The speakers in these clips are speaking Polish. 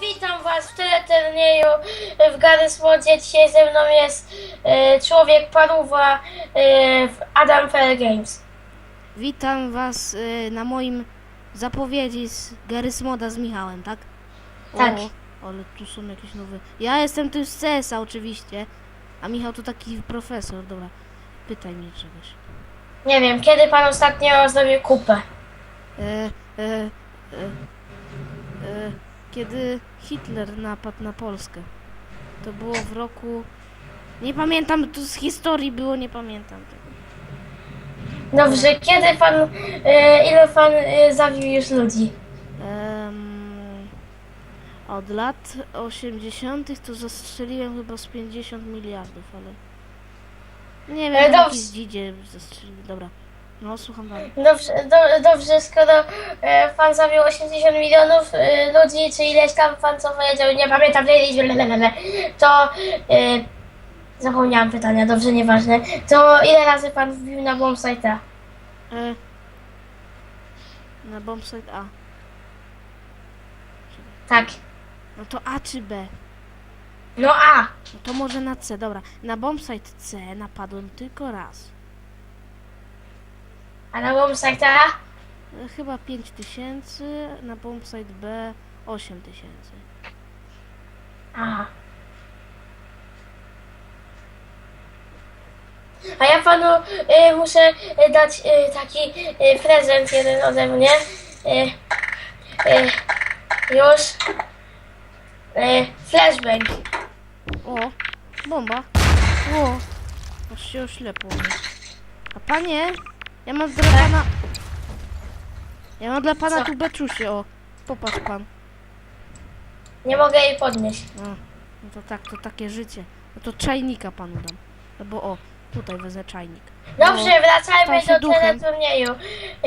Witam Was w teleturnieju w Garysmodzie. Dzisiaj ze mną jest e, człowiek paruwa e, w Adam Fair Games. Witam Was y, na moim zapowiedzi z Garys Moda z Michałem, tak? Tak. O, ale tu są jakieś nowe. Ja jestem tu z CS-a oczywiście, a Michał to taki profesor, dobra. Pytaj mnie czegoś. Nie wiem, kiedy Pan ostatnio zrobił kupę? E, e, e, e, kiedy Hitler napadł na Polskę. To było w roku... Nie pamiętam, to z historii było, nie pamiętam tego. Dobrze, kiedy Pan, e, ile Pan e, zabił już ludzi? Em, od lat 80. to zastrzeliłem chyba z 50 miliardów, ale. Nie E, wiem, dobrze. jakiś dzidzie zastrzelił. Dobra. No, słucham dalej. Dobrze, do, dobrze skoro e, Pan zabił 80 milionów e, ludzi, czy ileś tam Pan co powiedział, nie pamiętam, blablabla, to e, zapomniałam pytania, dobrze, nieważne. To ile razy Pan wbił na bombsite'a? E, na bombsite A. Tak. No to A czy B? No A. No to może na C, dobra. Na bombsite C napadłem tylko raz. A na bombsite A? E, chyba 5000, na bombsite B 8000. Aha. A ja panu y, muszę y, dać y, taki y, prezent jeden ode mnie. Y, y, już. Y, flashbang. O, bomba. O, aż się oślepło. A panie, ja mam dla pana... Ja mam dla pana Co? tu beczusie, o. Popatrz pan. Nie mogę jej podnieść. O, no to tak, to takie życie. No to czajnika panu dam. Albo o, tutaj wezmę czajnik. Dobrze, wracajmy stał się do duchem. teleturnieju.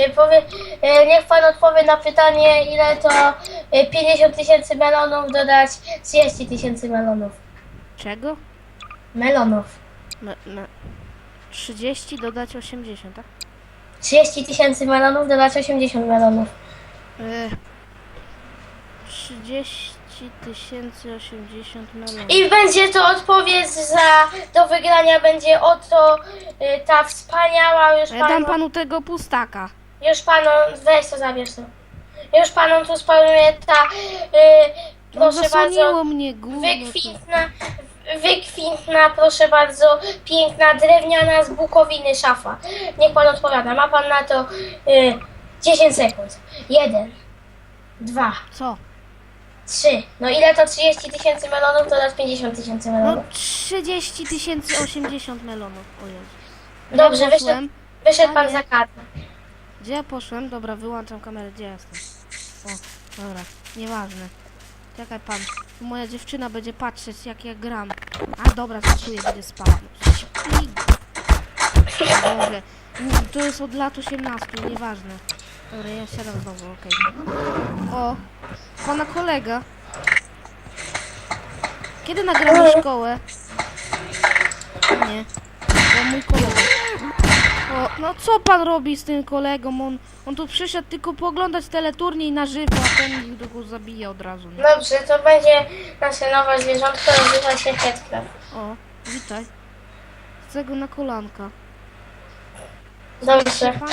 Y, powie, y, niech pan odpowie na pytanie, ile to y, 50 tysięcy melonów dodać 30 tysięcy melonów. Czego? Melonów. Me, me, 30 dodać 80, tak? 30 tysięcy melonów dodać 80 melonów. E, 30 tysięcy 80 melonów. I będzie to odpowiedź za do wygrania będzie oto y, ta wspaniała już Ja dam panu, panu tego pustaka. już panu weź to zabierz to. Już panu tu spaluje ta y, No proszę zasłoniło bardzo mnie gówno. wykwintna wykwintna proszę bardzo piękna drewniana z bukowiny szafa. Niech pan odpowiada. Ma pan na to y, 10 sekund. Jeden, dwa, Co? trzy. No ile to 30 tysięcy melonów dodać 50 tysięcy No melonów? 30 tysięcy 80 melonów. O Jezu. Gdzie Dobrze, ja wyszedł, poszłem? wyszedł pan za kadr. Gdzie ja poszłem? Dobra, wyłączam kamerę. Gdzie ja jestem? O, dobra. Nieważne. Czekaj pan. Moja dziewczyna będzie patrzeć jak ja gram. A dobra, będzie spać. No, śpi. Boże. To jest od lat 18, nieważne. Dobra, ja siadam znowu, okej. O, pana kolega. Kiedy nagramy szkołę? Nie. To mój kolega. O, no co pan robi z tym kolegą? On, on tu przyszedł tylko pooglądać teleturniej na żywo, a ten ich go zabija od razu. Nie? Dobrze, to będzie nasze nowe zwierzątko, nazywa się. O, witaj. Chcę go na kolanka. Dobrze. Pan?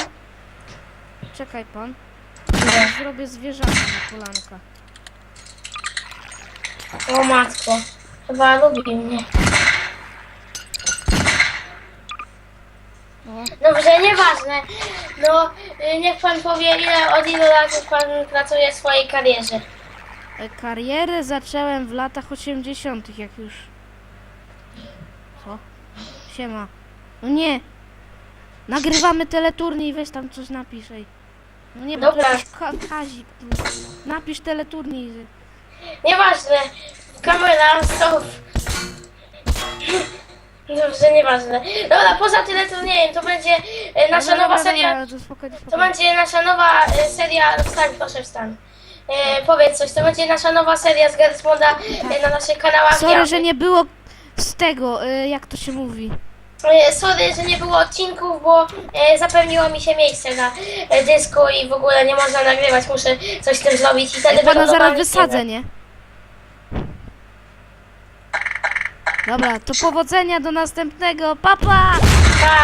Czekaj pan. Idę. Zrobię zwierzaka na kolanka. O matko, chyba lubi mnie. Dobrze, nieważne. No, y, niech pan powie, ile od ilu lat pan pracuje w swojej karierze. e, karierę zacząłem w latach 80., jak już. Co? Siema. No nie! Nagrywamy teleturniej, weź tam coś napisz, ej. No nie, bo to Dobra. ka kazik. Napisz teleturniej. Nieważne. Kamera, stop. Dobrze, nieważne. Dobra, poza teleturniejem to będzie y, nasza Dobra, nowa dobra, seria. dobra, to spokojnie, To spokojnie. będzie nasza nowa y, seria. Wstań, proszę wstań. E, powiedz coś, to będzie nasza nowa seria z Garsmonda y, na naszych kanałach. Sorry, Ja- że nie było z tego, y, jak to się mówi. E, Sorry, że nie było odcinków, bo e, zapełniło mi się miejsce na e, dysku i w ogóle nie można nagrywać. Muszę coś z tym zrobić i wtedy Ja pana będą zaraz normalne wysadzę, filmy. nie? Dobra, to powodzenia do następnego. Papa! Pa! Pa!